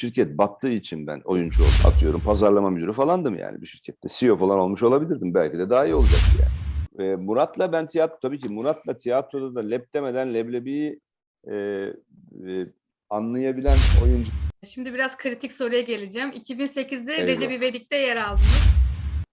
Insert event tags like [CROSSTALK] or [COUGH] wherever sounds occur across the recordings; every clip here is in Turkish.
şirket battığı için ben oyuncu oldum. Atıyorum pazarlama müdürü falandım yani bir şirkette. CEO falan olmuş olabilirdim. Belki de daha iyi olacaktı yani. Ve Murat'la ben tiyatro, tabii ki Murat'la tiyatroda da lep demeden leblebiyi e, e, anlayabilen oyuncu. Şimdi biraz kritik soruya geleceğim. 2008'de Eyvah. Recep İvedik'te yer aldınız.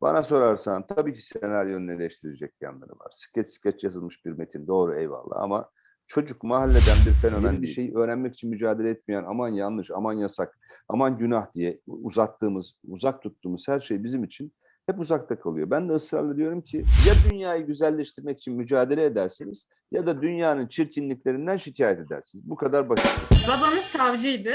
Bana sorarsan tabii ki senaryonun eleştirecek yanları var. Skeç skeç yazılmış bir metin doğru eyvallah ama çocuk mahalleden bir fenomen bir şeyi öğrenmek için mücadele etmeyen aman yanlış, aman yasak, aman günah diye uzattığımız, uzak tuttuğumuz her şey bizim için hep uzakta kalıyor. Ben de ısrarla diyorum ki ya dünyayı güzelleştirmek için mücadele edersiniz ya da dünyanın çirkinliklerinden şikayet edersiniz. Bu kadar basit. Babanız savcıydı.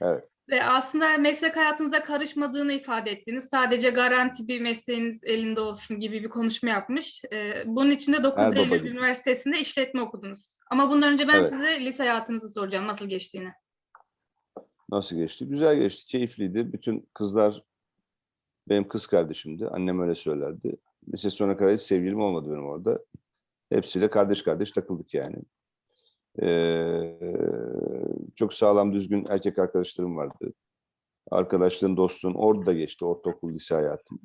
Evet. Ve aslında meslek hayatınıza karışmadığını ifade ettiniz. Sadece garanti bir mesleğiniz elinde olsun gibi bir konuşma yapmış. Ee, bunun için de 9 Her baba Eylül gibi. Üniversitesi'nde işletme okudunuz. Ama bundan önce ben Evet. size lise hayatınızı soracağım. Nasıl geçtiğini. Nasıl geçti? Güzel geçti, keyifliydi. Bütün kızlar benim kız kardeşimdi. Annem öyle söylerdi. Lise sonuna kadar hiç sevgilim olmadı benim orada. Hepsiyle kardeş kardeş takıldık yani. Ee, çok sağlam, düzgün erkek arkadaşlarım vardı. Arkadaşlığın, dostluğun orada da geçti. Ortaokul, lise hayatım.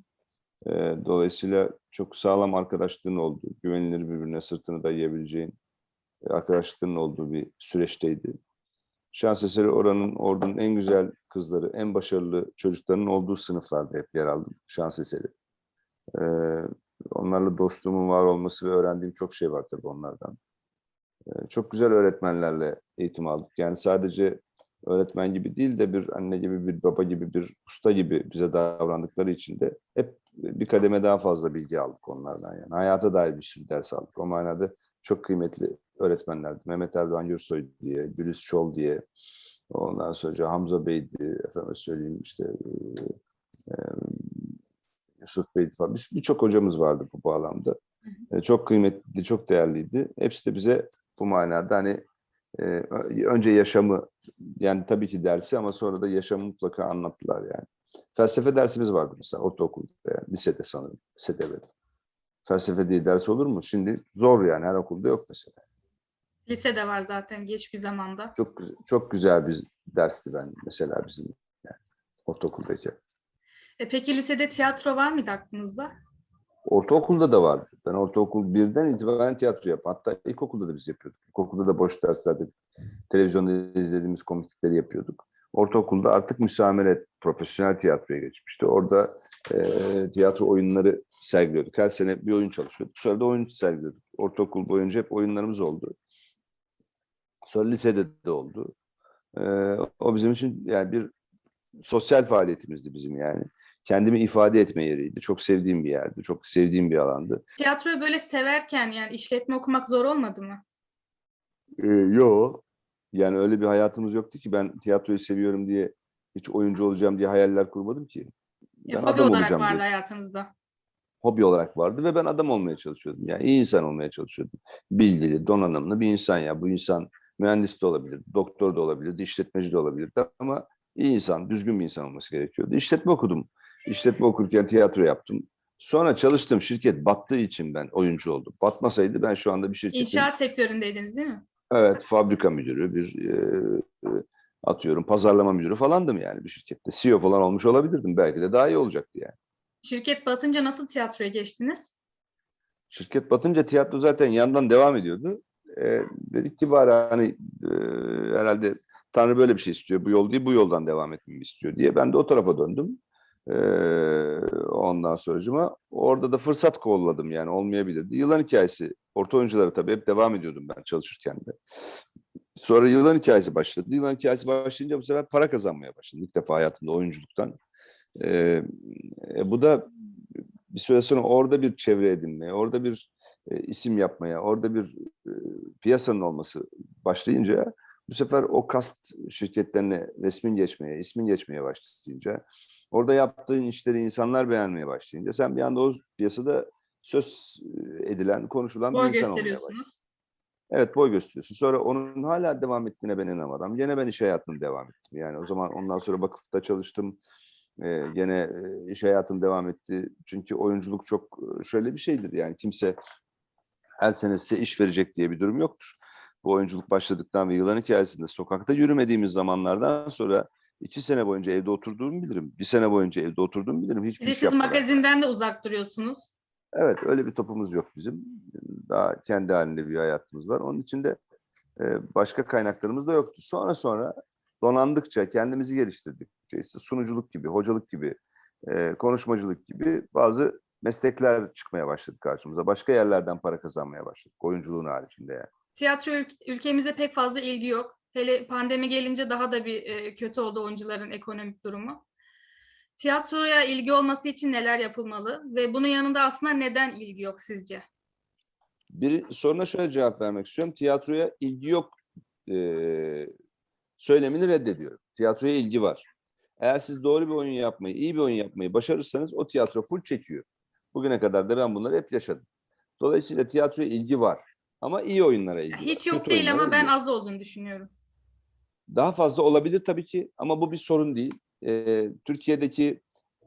Ee, dolayısıyla çok sağlam arkadaşlığın olduğu, güvenilir birbirine sırtını dayayabileceğin arkadaşlıkların olduğu bir süreçteydi. Şans eseri oranın, ordunun en güzel kızları, en başarılı çocukların olduğu sınıflarda hep yer aldım. Şans eseri. Ee, onlarla dostluğumun var olması ve öğrendiğim çok şey var tabii onlardan. Ee, çok güzel öğretmenlerle eğitim aldık. Yani sadece öğretmen gibi değil de bir anne gibi, bir baba gibi, bir usta gibi bize davrandıkları için de hep bir kademe daha fazla bilgi aldık onlardan. Yani hayata dair bir sürü ders aldık. O manada çok kıymetli öğretmenlerdi. Mehmet Erdoğan Gürsoy diye, Güliz Çol diye, ondan sonra Hamza Bey'di, efendim söyleyeyim işte e, e, Yusuf Bey'di falan. Bir- Birçok hocamız vardı bu bağlamda. E, çok kıymetli, çok değerliydi. Hepsi de bize bu manada hani e, önce yaşamı, yani tabii ki dersi ama sonra da yaşamı mutlaka anlattılar yani. Felsefe dersimiz vardı mesela ortaokulda, yani lisede sanırım, lisede evet. Felsefe diye ders olur mu? Şimdi zor yani her okulda yok mesela. Lisede var zaten geç bir zamanda. Çok güzel, çok güzel bir dersti ben mesela bizim yani, ortaokuldayken. E, peki lisede tiyatro var mıydı aklınızda? Ortaokulda da vardı. Ben ortaokul birden itibaren tiyatro yaptım. Hatta ilkokulda da biz yapıyorduk. İlkokulda da boş derslerde televizyonda izlediğimiz komiklikleri yapıyorduk. Ortaokulda artık müsamere, profesyonel tiyatroya geçmişti. Orada eee, tiyatro oyunları sergiliyorduk. Her sene bir oyun çalışıyorduk. Sonra da oyun sergiliyorduk. Ortaokul boyunca hep oyunlarımız oldu. Sonra lisede de oldu. Eee, o bizim için yani bir sosyal faaliyetimizdi bizim yani. Kendimi ifade etme yeriydi. Çok sevdiğim bir yerdi. Çok sevdiğim bir alandı. Tiyatroyu böyle severken yani işletme okumak zor olmadı mı? Ee, yo. Yani öyle bir hayatımız yoktu ki ben tiyatroyu seviyorum diye hiç oyuncu olacağım diye hayaller kurmadım ki. Ya, Ben hobi adam olarak vardı diye. hayatınızda. Hobi olarak vardı ve ben adam olmaya çalışıyordum. Yani iyi insan olmaya çalışıyordum. Bilgili, donanımlı bir insan ya. Bu insan mühendis de olabilir, doktor da olabilir, işletmeci de olabilir ama iyi insan, düzgün bir insan olması gerekiyordu. İşletme okudum. İşletme okurken tiyatro yaptım. Sonra çalıştığım şirket battığı için ben oyuncu oldum. Batmasaydı ben şu anda bir şirketin İnşaat sektöründeydiniz değil mi? Evet, fabrika müdürü, bir e, e, atıyorum pazarlama müdürü falandım yani bir şirkette. CEO falan olmuş olabilirdim. Belki de daha iyi olacaktı yani. Şirket batınca nasıl tiyatroya geçtiniz? Şirket batınca tiyatro zaten yandan devam ediyordu. E, dedik ki bari hani e, herhalde Tanrı böyle bir şey istiyor. Bu yol değil, bu yoldan devam etmemi istiyor diye. Ben de o tarafa döndüm. Ondan sonracıma orada da fırsat kolladım yani olmayabilirdi. Yılan hikayesi, orta oyuncuları tabii hep devam ediyordum ben çalışırken de. Sonra yılan hikayesi başladı. Yılan hikayesi başlayınca bu sefer para kazanmaya başladım. İlk defa hayatımda oyunculuktan. Ee, e, bu da bir süre sonra orada bir çevre edinmeye, orada bir e, isim yapmaya, orada bir e, piyasanın olması başlayınca bu sefer o kast şirketlerine resmin geçmeye, ismin geçmeye başlayınca, orada yaptığın işleri insanlar beğenmeye başlayınca sen bir anda o piyasada söz e, edilen, konuşulan Boy bir insan olmaya başlıyorsun. Evet boy gösteriyorsun. Sonra onun hala devam ettiğine ben inanamadım. Gene ben iş hayatına devam ettim. Yani o zaman ondan sonra vakıfta çalıştım. Ee, gene e, iş hayatım devam etti. Çünkü oyunculuk çok e, şöyle bir şeydir. Yani kimse her sene size iş verecek diye bir durum yoktur. Bu oyunculuk başladıktan ve yılan hikayesinde sokakta yürümediğimiz zamanlardan sonra iki sene boyunca evde oturduğumu bilirim. Bir sene boyunca evde oturduğumu bilirim. Hiçbir siz yapmadan. magazinden de uzak duruyorsunuz. Evet, öyle bir topumuz yok bizim. Daha kendi halinde bir hayatımız var. Onun için de e, başka kaynaklarımız da yoktu. Sonra sonra donandıkça, kendimizi geliştirdikçe, işte sunuculuk gibi, hocalık gibi, e, konuşmacılık gibi bazı meslekler çıkmaya başladı karşımıza. Başka yerlerden para kazanmaya başladık. Oyunculuğun haricinde yani. Tiyatro ül- ülkemizde pek fazla ilgi yok. Hele pandemi gelince daha da bir e, kötü oldu oyuncuların ekonomik durumu. Tiyatroya ilgi olması için neler yapılmalı ve bunun yanında aslında neden ilgi yok sizce? Bir soruna şöyle cevap vermek istiyorum. Tiyatroya ilgi yok e, söylemini reddediyorum. Tiyatroya ilgi var. Eğer siz doğru bir oyun yapmayı, iyi bir oyun yapmayı başarırsanız o tiyatro full çekiyor. Bugüne kadar da ben bunları hep yaşadım. Dolayısıyla tiyatroya ilgi var. Ama iyi oyunlara ilgi var. Hiç yok Kötü değil ama ben az olduğunu düşünüyorum. Daha fazla olabilir tabii ki ama bu bir sorun değil. Ee, Türkiye'deki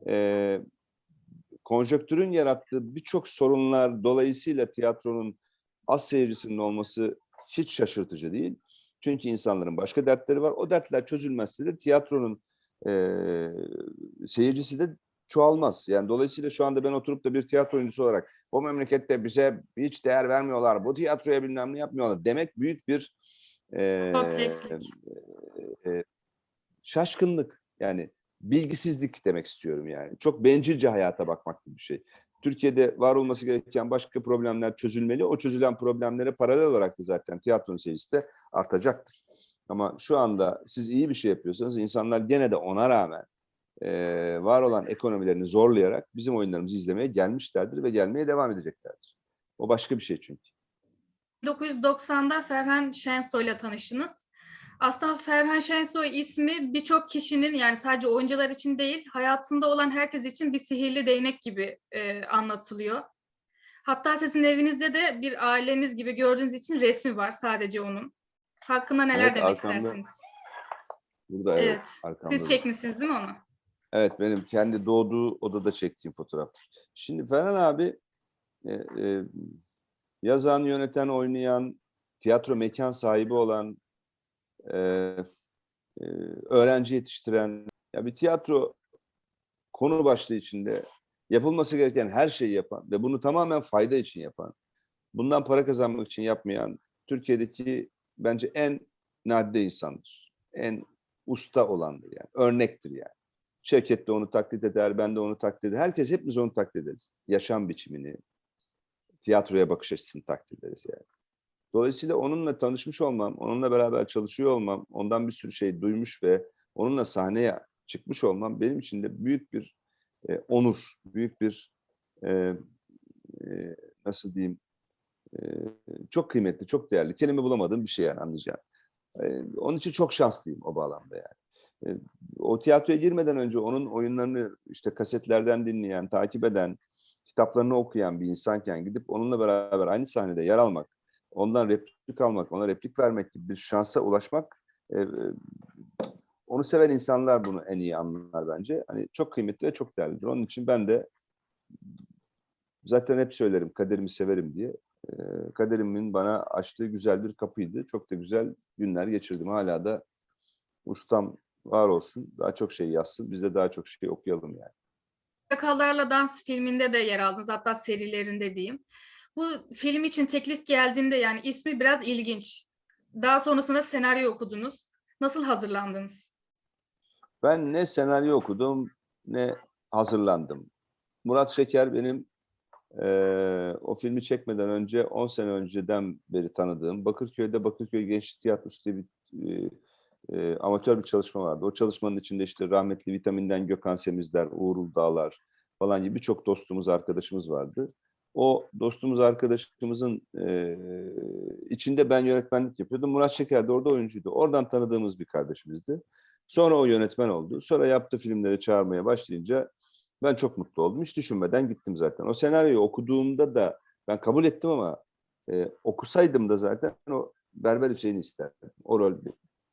e, konjonktürün yarattığı birçok sorunlar dolayısıyla tiyatronun az seyircisinin olması hiç şaşırtıcı değil. Çünkü insanların başka dertleri var. O dertler çözülmezse de tiyatronun e, seyircisi de çoğalmaz. Yani dolayısıyla şu anda ben oturup da bir tiyatro oyuncusu olarak bu memlekette bize hiç değer vermiyorlar, bu tiyatroya bilmem ne yapmıyorlar demek büyük bir e, Komplekslik. E, şaşkınlık yani bilgisizlik demek istiyorum yani. Çok bencilce hayata bakmak gibi bir şey. Türkiye'de var olması gereken başka problemler çözülmeli. O çözülen problemlere paralel olarak da zaten tiyatronun seyircisi de artacaktır. Ama şu anda siz iyi bir şey yapıyorsanız insanlar gene de ona rağmen e, var olan ekonomilerini zorlayarak bizim oyunlarımızı izlemeye gelmişlerdir ve gelmeye devam edeceklerdir. O başka bir şey çünkü. 1990'da Ferhan Şensoy'la tanıştınız. Aslında Ferhan Şensoy ismi birçok kişinin yani sadece oyuncular için değil hayatında olan herkes için bir sihirli değnek gibi e, anlatılıyor. Hatta sizin evinizde de bir aileniz gibi gördüğünüz için resmi var sadece onun. Hakkında neler Evet, demek arkamda istersiniz? Burada evet, Evet, arkamda Siz çekmişsiniz değil mi onu? Evet benim kendi doğduğu odada çektiğim fotoğraftır. Şimdi Ferhan abi e, e, yazan, yöneten, oynayan, tiyatro mekan sahibi olan, e, e, öğrenci yetiştiren, ya bir tiyatro konu başlığı içinde yapılması gereken her şeyi yapan ve bunu tamamen fayda için yapan, bundan para kazanmak için yapmayan Türkiye'deki bence en nadide insandır. En usta olandır yani. Örnektir yani. Şevket de onu taklit eder, ben de onu taklit eder. Herkes hepimiz onu taklit ederiz. Yaşam biçimini, tiyatroya bakış açısını taklit ederiz yani. Dolayısıyla onunla tanışmış olmam, onunla beraber çalışıyor olmam, ondan bir sürü şey duymuş ve onunla sahneye çıkmış olmam benim için de büyük bir e, onur, büyük bir e, e, nasıl diyeyim e, çok kıymetli, çok değerli. Kelime bulamadığım bir şey yani anlayacağım. E, onun için çok şanslıyım o bağlamda yani. E, o tiyatroya girmeden önce onun oyunlarını işte kasetlerden dinleyen, takip eden, kitaplarını okuyan bir insanken gidip onunla beraber aynı sahnede yer almak, ondan replik almak, ona replik vermek gibi bir şansa ulaşmak e, e, onu seven insanlar bunu en iyi anlar bence. Hani çok kıymetli ve çok değerlidir. Onun için ben de zaten hep söylerim kaderimi severim diye. E, kaderimin bana açtığı güzel bir kapıydı. Çok da güzel günler geçirdim. Hala da ustam var olsun. Daha çok şey yazsın. Biz de daha çok şey okuyalım yani. Sakallarla Dans filminde de yer aldınız hatta serilerinde diyeyim. Bu film için teklif geldiğinde yani ismi biraz ilginç. Daha sonrasında senaryo okudunuz. Nasıl hazırlandınız? Ben ne senaryo okudum ne hazırlandım. Murat Şeker benim eee, o filmi çekmeden önce 10 sene önceden beri tanıdığım Bakırköy'de Bakırköy Gençlik Tiyatrosu diye bir eee, eee, amatör bir çalışma vardı. O çalışmanın içinde işte rahmetli Vitamin'den Gökhan Semizler, Uğur Uldağlar falan gibi birçok dostumuz, arkadaşımız vardı. O dostumuz, arkadaşımızın eee, içinde ben yönetmenlik yapıyordum. Murat Şeker de orada oyuncuydu. Oradan tanıdığımız bir kardeşimizdi. Sonra o yönetmen oldu. Sonra yaptığı filmleri çağırmaya başlayınca ben çok mutlu oldum. Hiç düşünmeden gittim zaten. O senaryoyu okuduğumda da ben kabul ettim ama e, okusaydım da zaten o Berber Hüseyin'i isterdim. O rol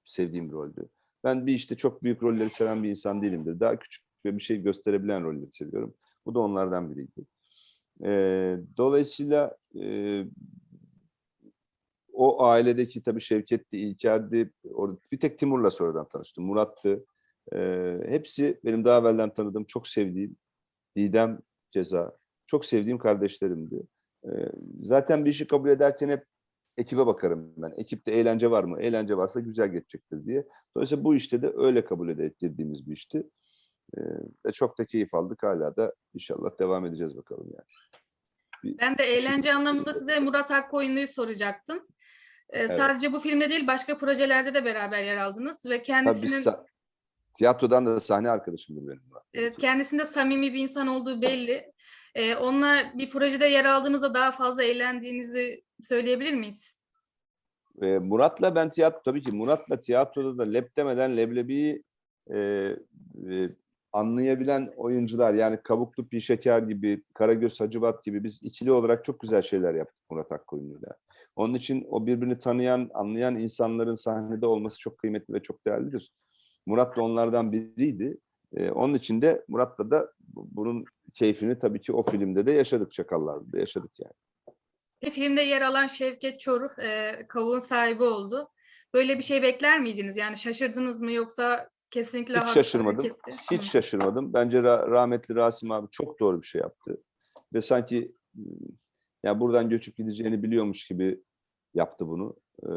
sevdiğim bir roldü. Ben bir işte çok büyük rolleri seven bir insan değilimdir. Daha küçük ve bir şey gösterebilen rolleri seviyorum. Bu da onlardan biriydi. E, dolayısıyla e, o ailedeki tabii Şevket'ti, İlker'di. Orada bir tek Timur'la sonradan tanıştım. Murat'tı. Ee, hepsi benim daha evvelden tanıdığım, çok sevdiğim Didem Ceza, çok sevdiğim kardeşlerimdi. Ee, zaten bir işi kabul ederken hep ekibe bakarım ben. Ekipte eğlence var mı? Eğlence varsa güzel geçecektir diye. Dolayısıyla bu işte de öyle kabul ettirdiğimiz bir işti. Ve çok da keyif aldık. Hala da inşallah devam edeceğiz bakalım yani. Bir- Ben de eğlence anlamında size Murat Akkoyunlu'yu soracaktım. Ee, Sadece bu filmde değil başka projelerde de beraber yer aldınız ve Tabii kendisinin sa- tiyatrodan da sahne arkadaşımdır benim. Evet, kendisinde samimi bir insan olduğu belli. Ee, onunla bir projede yer aldığınızda daha fazla eğlendiğinizi söyleyebilir miyiz? Ee, Murat'la ben tiyatro tabii ki Murat'la tiyatroda da lep demeden leblebiyi e, e, anlayabilen oyuncular yani Kabuklu Pi Şeker gibi, Karagöz Hacivat gibi biz ikili olarak çok güzel şeyler yaptık Murat Akkoyunlu'yla. Onun için o birbirini tanıyan, anlayan insanların sahnede olması çok kıymetli ve çok değerlidir. Murat da onlardan biriydi. Ee, onun için de Murat'la da bu- bunun keyfini tabii ki o filmde de yaşadık Çakallar'da da yaşadık yani. Filmde yer alan Şevket Çoruh e, kavuğun sahibi oldu. Böyle bir şey bekler miydiniz? Yani şaşırdınız mı yoksa kesinlikle Hiç şaşırmadım. hareketti? Hiç şaşırmadım. Bence ra- rahmetli Rasim abi çok doğru bir şey yaptı. Ve sanki ya buradan göçüp gideceğini biliyormuş gibi yaptı bunu. Ee,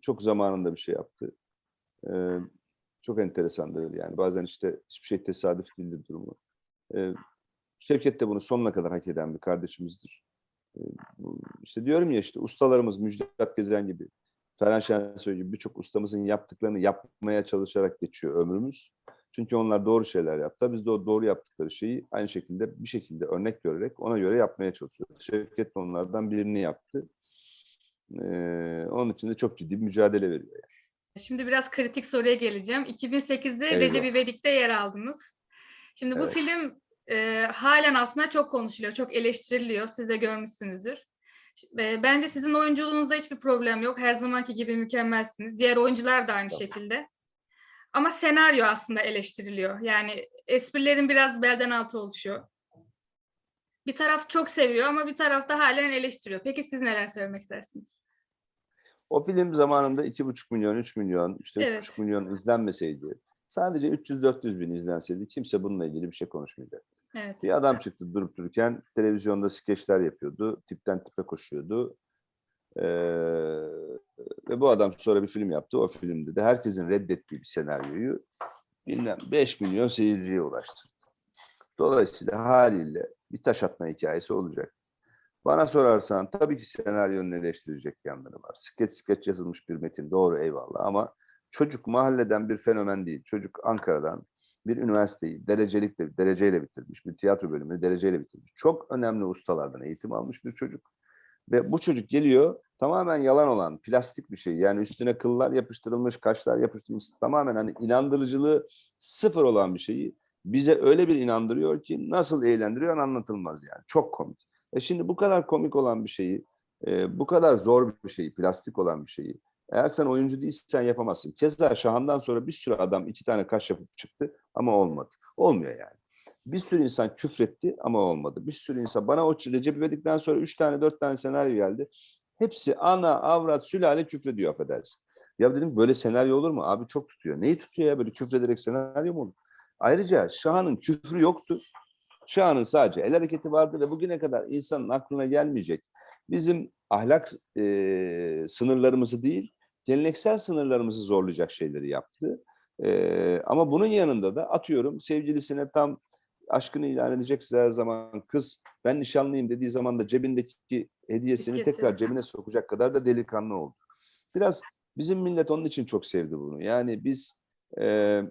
çok zamanında bir şey yaptı. Ee, çok enteresandır yani. Bazen işte hiçbir şey tesadüf değildir durumu. Ee, Şevket de bunu sonuna kadar hak eden bir kardeşimizdir. Ee, işte diyorum ya işte ustalarımız Müjdat Gezen gibi, Ferhan Şensoy gibi birçok ustamızın yaptıklarını yapmaya çalışarak geçiyor ömrümüz. Çünkü onlar doğru şeyler yaptı. Biz de o doğru yaptıkları şeyi aynı şekilde bir şekilde örnek görerek ona göre yapmaya çalışıyoruz. Şevket de onlardan birini yaptı. Ee, onun için de çok ciddi bir mücadele veriyor. yani. Şimdi biraz kritik soruya geleceğim. 2008'de Eyvah. Recep İvedik'te yer aldınız. Şimdi bu Evet. film e, halen aslında çok konuşuluyor, çok eleştiriliyor. Siz de görmüşsünüzdür. Bence sizin oyunculuğunuzda hiçbir problem yok. Her zamanki gibi mükemmelsiniz. Diğer oyuncular da aynı Tamam. şekilde. Ama senaryo aslında eleştiriliyor. Yani esprilerin biraz belden altı oluşuyor. Bir taraf çok seviyor ama bir taraf da halen eleştiriyor. Peki siz neler söylemek istersiniz? O film zamanında 2,5 milyon, 3 milyon, işte 3,5 Evet. milyon izlenmeseydi, sadece 300-400 bin izlenseydi kimse bununla ilgili bir şey konuşmayacak. Evet. Bir adam çıktı durup dururken televizyonda skeçler yapıyordu, tipten tipe koşuyordu. Ee, ve bu adam sonra bir film yaptı. O filmde de herkesin reddettiği bir senaryoyu bilmem 5 milyon seyirciye ulaştırdı. Dolayısıyla haliyle bir taş atma hikayesi olacak. Bana sorarsan tabii ki senaryonun eleştirecek yanları var. Skeç skeç yazılmış bir metin doğru eyvallah ama çocuk mahalleden bir fenomen değil. Çocuk Ankara'dan bir üniversiteyi derecelikle, dereceyle bitirmiş. Bir tiyatro bölümünü dereceyle bitirmiş. Çok önemli ustalardan eğitim almış bir çocuk. Ve bu çocuk geliyor tamamen yalan olan plastik bir şey. Yani üstüne kıllar yapıştırılmış, kaşlar yapıştırılmış tamamen hani inandırıcılığı sıfır olan bir şeyi bize öyle bir inandırıyor ki nasıl eğlendiriyor anlatılmaz yani. Çok komik. E şimdi bu kadar komik olan bir şeyi, e, bu kadar zor bir şeyi, plastik olan bir şeyi eğer sen oyuncu değilsen yapamazsın. Keza Şahan'dan sonra bir sürü adam iki tane kaş yapıp çıktı ama olmadı. Olmuyor yani. Bir sürü insan küfretti ama olmadı. Bir sürü insan bana o Recep İvedik'ten sonra üç tane dört tane senaryo geldi. Hepsi ana, avrat, sülale küfrediyor affedersin. Ya dedim böyle senaryo olur mu? Abi çok tutuyor. Neyi tutuyor ya böyle küfrederek senaryo mu olur? Ayrıca Şahan'ın küfrü yoktu. Şahan'ın sadece el hareketi vardı ve bugüne kadar insanın aklına gelmeyecek. Bizim ahlak e, sınırlarımızı değil, geleneksel sınırlarımızı zorlayacak şeyleri yaptı. E, ama bunun yanında da atıyorum sevgilisine tam aşkını ilan edecekse her zaman kız ben nişanlıyım dediği zaman da cebindeki hediyesini Disketi. tekrar cebine sokacak kadar da delikanlı oldu. Biraz bizim millet onun için çok sevdi bunu. Yani biz e,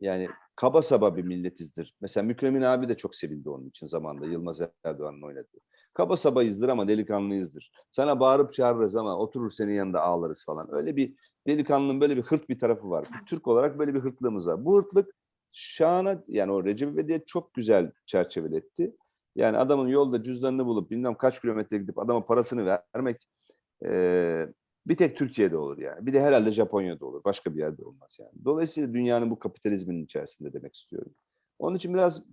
yani kaba saba bir milletizdir. Mesela Mükremin abi de çok sevildi onun için zamanda Yılmaz Erdoğan'ın oynadığı. Kaba sabayızdır ama delikanlıyızdır. Sana bağırıp çağırırız ama oturur senin yanında ağlarız falan. Öyle bir delikanlının böyle bir hırt bir tarafı var. Türk olarak böyle bir hırtlığımız var. Bu hırtlık Şahan'a yani o Recep İvedik'e çok güzel çerçeveletti. Yani adamın yolda cüzdanını bulup bilmem kaç kilometre gidip adama parasını vermek eee, bir tek Türkiye'de olur yani. Bir de herhalde Japonya'da olur. Başka bir yerde olmaz yani. Dolayısıyla dünyanın bu kapitalizminin içerisinde demek istiyorum. Onun için biraz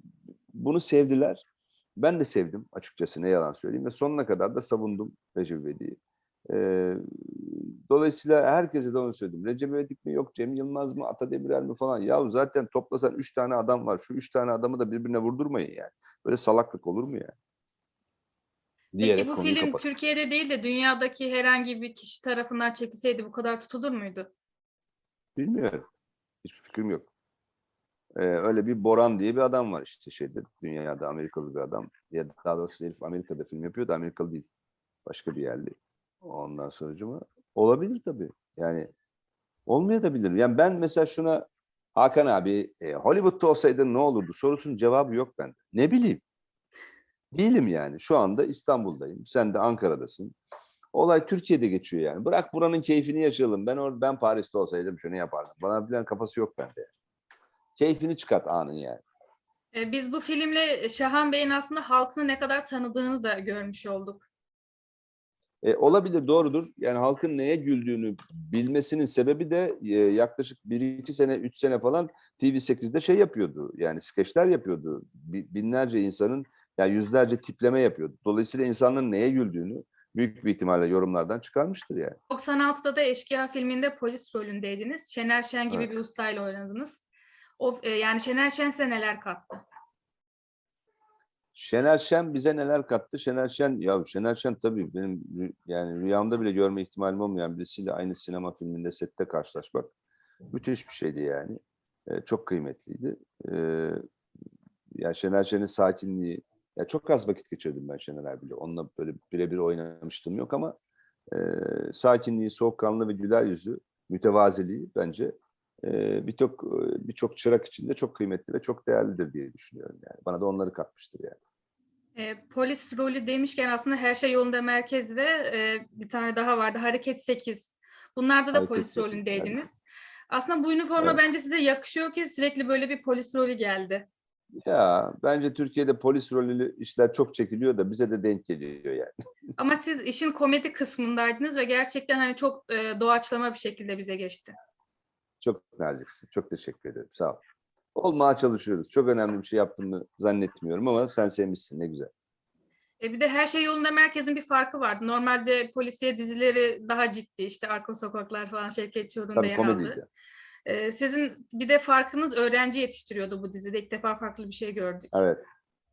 bunu sevdiler. Ben de sevdim açıkçası ne yalan söyleyeyim ve sonuna kadar da savundum Recep İvedik'i. Ee, dolayısıyla herkese de onu söyledim. Recep İvedik mi yok, Cem Yılmaz mı, Ata Demirer mi falan. Ya zaten toplasan üç tane adam var. Şu üç tane adamı da birbirine vurdurmayın yani. Böyle salaklık olur mu yani? Peki bu film kapat- Türkiye'de değil de dünyadaki herhangi bir kişi tarafından çekilseydi bu kadar tutulur muydu? Bilmiyorum. Hiçbir fikrim yok. Ee, öyle bir Boran diye bir adam var işte şeyde dünyada Amerikalı bir adam. Ya daha doğrusu herif Amerika'da film yapıyor da Amerikalı değil. Başka bir yerli. Ondan sonucuma olabilir tabii. Yani olmayabilir. Yani ben mesela şuna Hakan abi e, Hollywood'da olsaydı ne olurdu sorusunun cevabı yok bende. Ne bileyim. Değilim yani. Şu anda İstanbul'dayım. Sen de Ankara'dasın. Olay Türkiye'de geçiyor yani. Bırak buranın keyfini yaşayalım. Ben or ben Paris'te olsaydım şunu yapardım. Bana bilen kafası yok bende. yani. Keyfini çıkart anın yani. Ee, Biz bu filmle Şahan Bey'in aslında halkını ne kadar tanıdığını da görmüş olduk. E, olabilir doğrudur. Yani halkın neye güldüğünü bilmesinin sebebi de e, yaklaşık 1-2 sene, 3 sene falan TV8'de şey yapıyordu. Yani skeçler yapıyordu. Bi- Binlerce insanın, yani yüzlerce tipleme yapıyordu. Dolayısıyla insanların neye güldüğünü büyük bir ihtimalle yorumlardan çıkarmıştır yani. 96'da da Eşkıya filminde polis rolündeydiniz. Şener Şen gibi Evet. bir ustayla oynadınız. O, e, yani Şener Şen size neler kattı? Şener Şen bize neler kattı? Şener Şen, ya Şener Şen tabii benim yani rüyamda bile görme ihtimalim olmayan birisiyle aynı sinema filminde sette karşılaşmak müthiş bir şeydi yani. Ee, çok kıymetliydi. Ee, ya Şener Şen'in sakinliği, ya çok az vakit geçirdim ben Şener abiyle. Onunla böyle birebir oynamıştım yok ama e, sakinliği, soğukkanlı ve güler yüzü, mütevaziliği bence e, birçok birçok çırak içinde çok kıymetli ve çok değerlidir diye düşünüyorum yani. Bana da onları katmıştır yani. E, polis rolü demişken aslında Her Şey Yolunda Merkez ve e, bir tane daha vardı Hareket 8. Bunlarda da Hareket polis 8, rolündeydiniz. Aslında bu üniforma Evet. bence size yakışıyor ki sürekli böyle bir polis rolü geldi. Ya bence Türkiye'de polis rolü işler çok çekiliyor da bize de denk geliyor yani. [LAUGHS] Ama siz işin komedi kısmındaydınız ve gerçekten hani çok e, doğaçlama bir şekilde bize geçti. Çok naziksin. Çok teşekkür ederim. Sağ ol. Olmaya çalışıyoruz. Çok önemli bir şey yaptığımı zannetmiyorum ama sen sevmişsin. Ne güzel. E, bir de Her Şey Yolunda Merkez'in bir farkı vardı. Normalde polisiye dizileri daha ciddi. işte Arka Sokaklar falan Şevket Çoruh'un da Tabii yer aldı. E, sizin bir de farkınız öğrenci yetiştiriyordu bu dizide. İlk defa farklı bir şey gördük. Evet.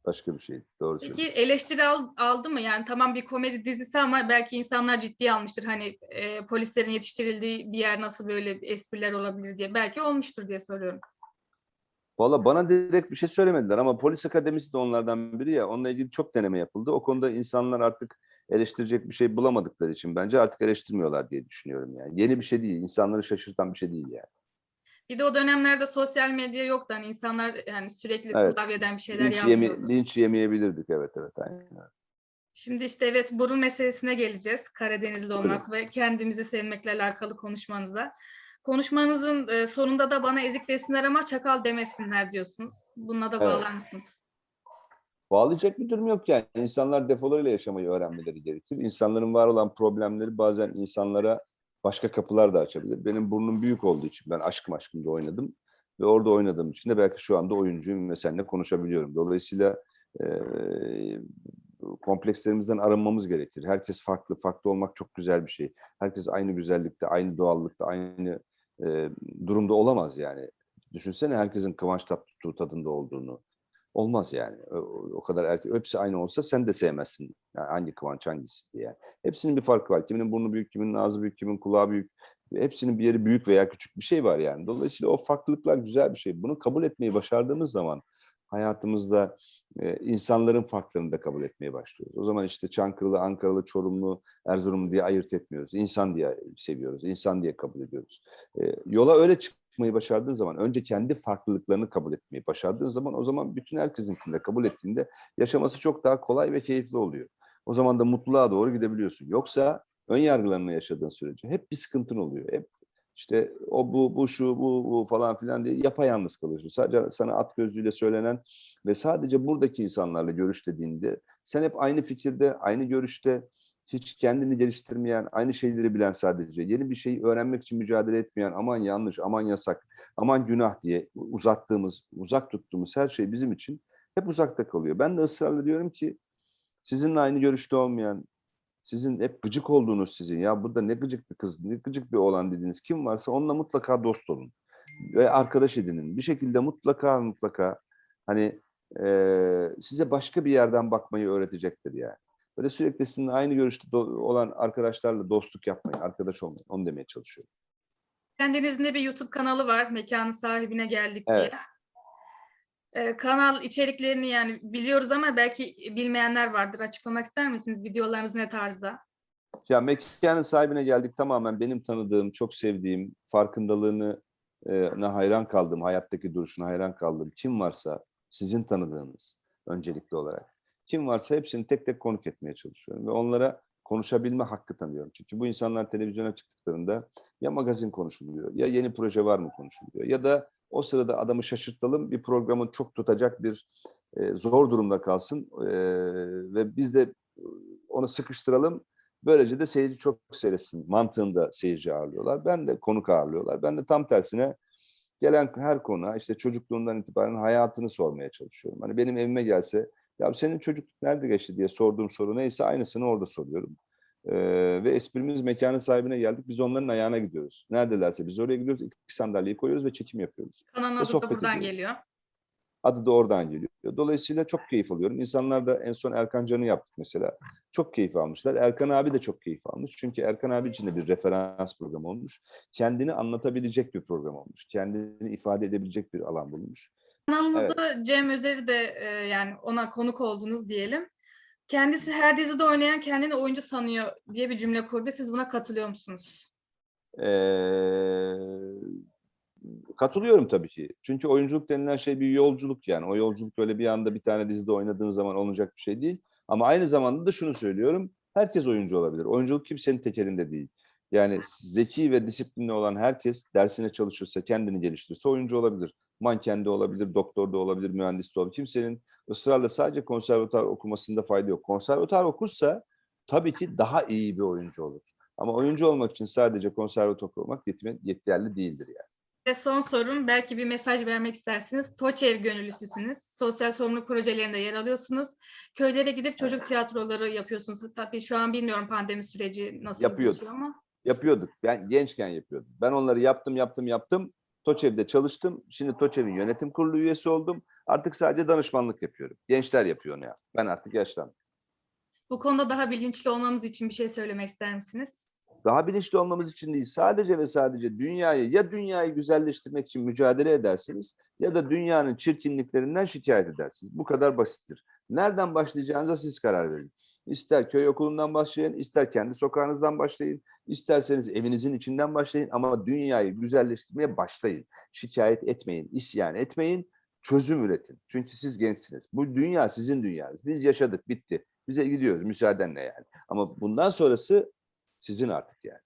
Başka bir şey. Doğru Peki söylüyorsun. eleştiri al- aldı mı? Yani tamam bir komedi dizisi ama belki insanlar ciddiye almıştır. Hani e, polislerin yetiştirildiği bir yer nasıl böyle espriler olabilir diye. Belki olmuştur diye soruyorum. Valla bana direkt bir şey söylemediler ama polis akademisi de onlardan biri ya. Onunla ilgili çok deneme yapıldı. O konuda insanlar artık eleştirecek bir şey bulamadıkları için bence artık eleştirmiyorlar diye düşünüyorum yani. Yeni bir şey değil. İnsanları şaşırtan bir şey değil yani. Bir de o dönemlerde sosyal medya yoktu. Hani insanlar yani sürekli Evet. klavyeden bir şeyler Linç, yeme- yazıyordu. linç yemeyebilirdik. Evet evet. Aynen. Şimdi işte evet burun meselesine geleceğiz. Karadenizli olmak ve kendimizi sevmekle alakalı konuşmanıza. Konuşmanızın e, sonunda da bana ezik desinler ama çakal demesinler diyorsunuz. Bununla da Evet. bağlar mısınız? Bağlayacak bir durum yok yani. İnsanlar defolarıyla yaşamayı öğrenmeleri gerekir. İnsanların var olan problemleri bazen insanlara başka kapılar da açabilir. Benim burnum büyük olduğu için ben aşkım aşkımda oynadım. Ve orada oynadığım için de belki şu anda oyuncuyum ve seninle konuşabiliyorum. Dolayısıyla eee, komplekslerimizden arınmamız gerekir. Herkes farklı. Farklı olmak çok güzel bir şey. Herkes aynı güzellikte, aynı doğallıkta, aynı eee, durumda olamaz yani. Düşünsene herkesin Kıvanç Tatlıtuğ tadında olduğunu. Olmaz yani. O, kadar erkek. Hepsi aynı olsa sen de sevmezsin. Yani hangi Kıvanç hangisi diye. Hepsinin bir farkı var. Kiminin burnu büyük, kiminin ağzı büyük, kimin kulağı büyük. Hepsinin bir yeri büyük veya küçük bir şey var yani. Dolayısıyla o farklılıklar güzel bir şey. Bunu kabul etmeyi başardığımız zaman hayatımızda e, insanların farklarını da kabul etmeye başlıyoruz. O zaman işte Çankırılı, Ankaralı, Çorumlu, Erzurumlu diye ayırt etmiyoruz. İnsan diye seviyoruz, insan diye kabul ediyoruz. E, yola öyle çıkmayı başardığın zaman, önce kendi farklılıklarını kabul etmeyi başardığın zaman, o zaman bütün herkesinkini de kabul ettiğinde yaşaması çok daha kolay ve keyifli oluyor. O zaman da mutluluğa doğru gidebiliyorsun. Yoksa ön yargılarını yaşadığın sürece hep bir sıkıntın oluyor. Hep işte o bu bu şu bu bu falan filan diye yapayalnız kalıyorsun. Sadece sana at gözlüğüyle söylenen ve sadece buradaki insanlarla görüş sen hep aynı fikirde, aynı görüşte hiç kendini geliştirmeyen, aynı şeyleri bilen sadece, yeni bir şeyi öğrenmek için mücadele etmeyen, aman yanlış, aman yasak, aman günah diye uzattığımız, uzak tuttuğumuz her şey bizim için hep uzakta kalıyor. Ben de ısrarla diyorum ki sizinle aynı görüşte olmayan, Sizin hep gıcık olduğunuz sizin ya burada ne gıcık bir kız, ne gıcık bir oğlan dediğiniz kim varsa onunla mutlaka dost olun. Ve arkadaş edinin. Bir şekilde mutlaka mutlaka hani eee, size başka bir yerden bakmayı öğretecektir yani. Böyle sürekli sizinle aynı görüşte olan arkadaşlarla dostluk yapmayın, arkadaş olmayın. Onu demeye çalışıyorum. Kendinizin de bir YouTube kanalı var. Mekanın sahibine geldik Evet. diye. Ee, kanal içeriklerini yani biliyoruz ama belki bilmeyenler vardır. Açıklamak ister misiniz? Videolarınız ne tarzda? Ya mekanın sahibine geldik tamamen benim tanıdığım, çok sevdiğim, farkındalığını e, hayran kaldığım, hayattaki duruşuna hayran kaldığım kim varsa sizin tanıdığınız öncelikli olarak. Kim varsa hepsini tek tek konuk etmeye çalışıyorum ve onlara konuşabilme hakkı tanıyorum. Çünkü bu insanlar televizyona çıktıklarında ya magazin konuşuluyor, ya yeni proje var mı konuşuluyor ya da o sırada adamı şaşırtalım bir programın çok tutacak bir e, zor durumda kalsın e, ve biz de e, onu sıkıştıralım Böylece de seyirci çok seyretsin mantığında seyirci ağırlıyorlar. Ben de konuk ağırlıyorlar. Ben de tam tersine gelen her konuğa işte çocukluğundan itibaren hayatını sormaya çalışıyorum. Hani benim evime gelse ya senin çocukluk nerede geçti diye sorduğum soru neyse aynısını orada soruyorum. Ee, ve esprimiz mekanın sahibine geldik. Biz onların ayağına gidiyoruz. Neredelerse biz oraya gidiyoruz. iki sandalyeyi koyuyoruz ve çekim yapıyoruz. Kanalın adı da buradan ediyoruz. geliyor. Adı da oradan geliyor. Dolayısıyla çok keyif alıyorum. İnsanlar da en son Erkan Can'ı yaptık mesela. Çok keyif almışlar. Erkan abi de çok keyif almış. Çünkü Erkan abi için de bir referans programı olmuş. Kendini anlatabilecek bir program olmuş. Kendini ifade edebilecek bir alan bulmuş. Kanalınızda Cem Özer'i de e, yani ona konuk oldunuz diyelim. Kendisi her dizide oynayan kendini oyuncu sanıyor diye bir cümle kurdu. Siz buna katılıyor musunuz? Ee, katılıyorum tabii ki. Çünkü oyunculuk denilen şey bir yolculuk yani. O yolculuk öyle bir anda bir tane dizide oynadığın zaman olacak bir şey değil. Ama aynı zamanda da şunu söylüyorum. Herkes oyuncu olabilir. Oyunculuk kimsenin tekelinde değil. Yani zeki ve disiplinli olan herkes dersine çalışırsa, kendini geliştirirse oyuncu olabilir. Manken de olabilir, doktor da olabilir, mühendis de olabilir. Kimsenin ısrarla sadece konservatuar okumasında fayda yok. Konservatuar okursa tabii ki daha iyi bir oyuncu olur. Ama oyuncu olmak için sadece konservatuar okumak yeterli değildir yani. Ve son sorum belki bir mesaj vermek istersiniz. Toçev gönüllüsüsünüz. Sosyal sorumluluk projelerinde yer alıyorsunuz. Köylere gidip çocuk tiyatroları yapıyorsunuz. Tabii şu an bilmiyorum pandemi süreci nasıl Yapıyorduk. ama. Yapıyorduk. Ben gençken yapıyordum. Ben onları yaptım, yaptım, yaptım. TOÇEV'de çalıştım. Şimdi TOÇEV'in yönetim kurulu üyesi oldum. Artık sadece danışmanlık yapıyorum. Gençler yapıyor onu ya. Ben artık yaşlandım. Bu konuda daha bilinçli olmamız için bir şey söylemek ister misiniz? Daha bilinçli olmamız için değil, sadece ve sadece dünyayı ya dünyayı güzelleştirmek için mücadele edersiniz ya da dünyanın çirkinliklerinden şikayet edersiniz. Bu kadar basittir. Nereden başlayacağınıza siz karar verin. İster köy okulundan başlayın, ister kendi sokağınızdan başlayın, isterseniz evinizin içinden başlayın ama dünyayı güzelleştirmeye başlayın. Şikayet etmeyin, isyan etmeyin, çözüm üretin. Çünkü siz gençsiniz. Bu dünya sizin dünyanız. Biz yaşadık, bitti. Bize gidiyoruz müsaadenle yani. Ama bundan sonrası sizin artık yani.